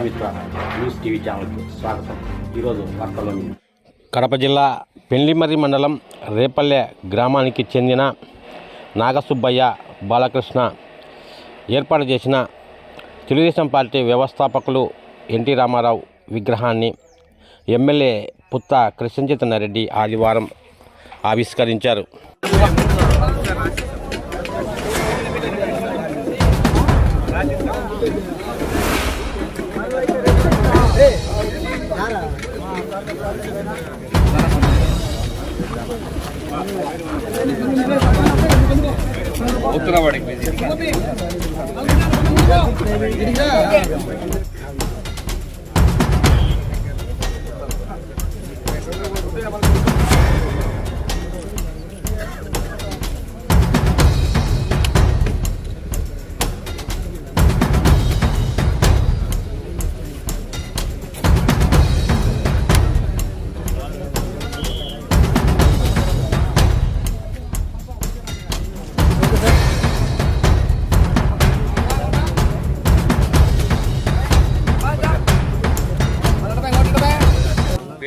News TV స్వాగతం. ఈరోజు కడప జిల్లా పెండ్లిమర్రి మండలం రేపల్లె గ్రామానికి చెందిన నాగసుబ్బయ్య బాలకృష్ణ ఏర్పాటు చేసిన తెలుగుదేశం పార్టీ వ్యవస్థాపకులు ఎన్టీ రామారావు విగ్రహాన్ని ఎమ్మెల్యే పుత్త కృష్ణచైతన్యారెడ్డి ఆదివారం ఆవిష్కరించారు. ಉತ್ತರ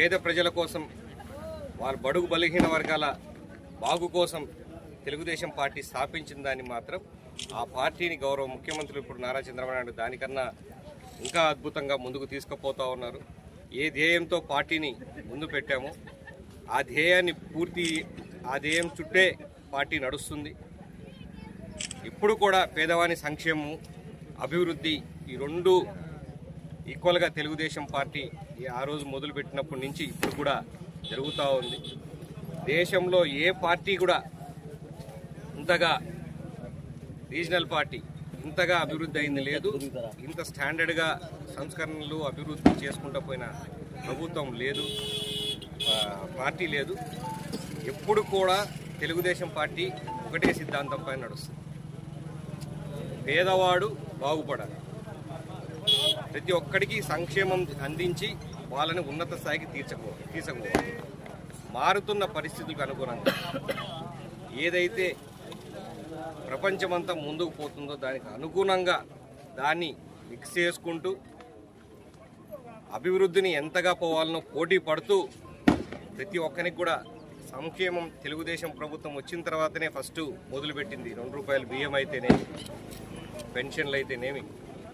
పేద ప్రజల కోసం వాళ్ళ బడుగు బలహీన వర్గాల బాగు కోసం తెలుగుదేశం పార్టీ స్థాపించిన దాన్ని మాత్రం ఆ పార్టీని గౌరవ ముఖ్యమంత్రి ఇప్పుడు నారా చంద్రబాబు నాయుడు దానికన్నా ఇంకా అద్భుతంగా ముందుకు తీసుకుపోతా ఉన్నారు. ఏ ధ్యేయంతో పార్టీని ముందు పెట్టామో ఆ ధ్యేయాన్ని పూర్తి ఆ ధ్యేయం చుట్టే పార్టీ నడుస్తుంది. ఇప్పుడు కూడా పేదవాని సంక్షేమం అభివృద్ధి ఈ రెండు ఈక్వల్గా తెలుగుదేశం పార్టీ ఆ రోజు మొదలుపెట్టినప్పటి నుంచి ఇప్పుడు కూడా జరుగుతూ ఉంది. దేశంలో ఏ పార్టీ కూడా ఇంతగా రీజనల్ పార్టీ ఇంతగా అభివృద్ధి అయింది లేదు. ఇంత స్టాండర్డ్గా సంస్కరణలు అభివృద్ధి చేసుకుంటూ పోయిన ప్రభుత్వం లేదు. పార్టీ లేదు. ఎప్పుడు కూడా తెలుగుదేశం పార్టీ ఒకటే సిద్ధాంతంపై నడుస్తుంది. పేదవాడు బాగుపడాలి. ప్రతి ఒక్కడికి సంక్షేమం అందించి వాళ్ళని ఉన్నత స్థాయికి తీర్చకో తీసుకుపోవాలి మారుతున్న పరిస్థితులకు అనుగుణంగా ఏదైతే ప్రపంచమంతా ముందుకు పోతుందో దానికి అనుగుణంగా దాన్ని మిక్స్ చేసుకుంటూ అభివృద్ధిని ఎంతగా పోవాలనో పోటీ పడుతూ ప్రతి ఒక్కరికి కూడా సంక్షేమం తెలుగుదేశం ప్రభుత్వం వచ్చిన తర్వాతనే ఫస్ట్ మొదలుపెట్టింది. రెండు రూపాయలు బియ్యం అయితేనేమి పెన్షన్లు అయితేనేమి.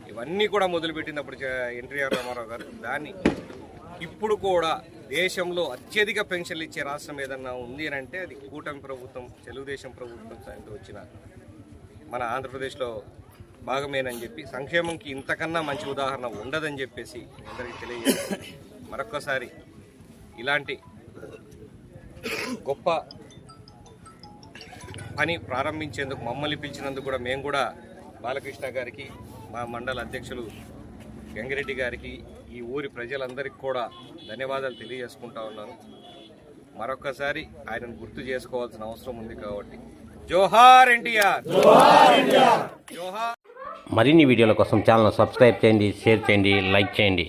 ఇవన్నీ కూడా మొదలుపెట్టినప్పుడు ఎన్టీఆర్ రామారావు గారు దాన్ని ఇప్పుడు కూడా దేశంలో అత్యధిక పెన్షన్లు ఇచ్చే రాష్ట్రం ఏదన్నా ఉంది అని అంటే అది కూటమి ప్రభుత్వం తెలుగుదేశం ప్రభుత్వం సాయంతో వచ్చిన మన ఆంధ్రప్రదేశ్లో భాగమేనని చెప్పి సంక్షేమంకి ఇంతకన్నా మంచి ఉదాహరణ ఉండదని చెప్పేసి అందరికీ తెలియజేస్తాను మరొక్కసారి ఇలాంటి గొప్ప పని ప్రారంభించేందుకు మమ్మల్ని పిలిచినందుకు కూడా మేము కూడా బాలకృష్ణ గారికి మా మండల అధ్యక్షులు గంగిరెడ్డి గారికి ఈ ఊరి ప్రజలందరికీ కూడా ధన్యవాదాలు తెలియజేసుకుంటా ఉన్నాను. మరొకసారి ఆయనను గుర్తు చేసుకోవాల్సిన అవసరం ఉంది కాబట్టి. జోహార్ ఎన్టీఆర్! జోహార్ మరిన్ని వీడియోల కోసం ఛానల్ సబ్స్క్రైబ్ చేయండి షేర్ చేయండి లైక్ చేయండి.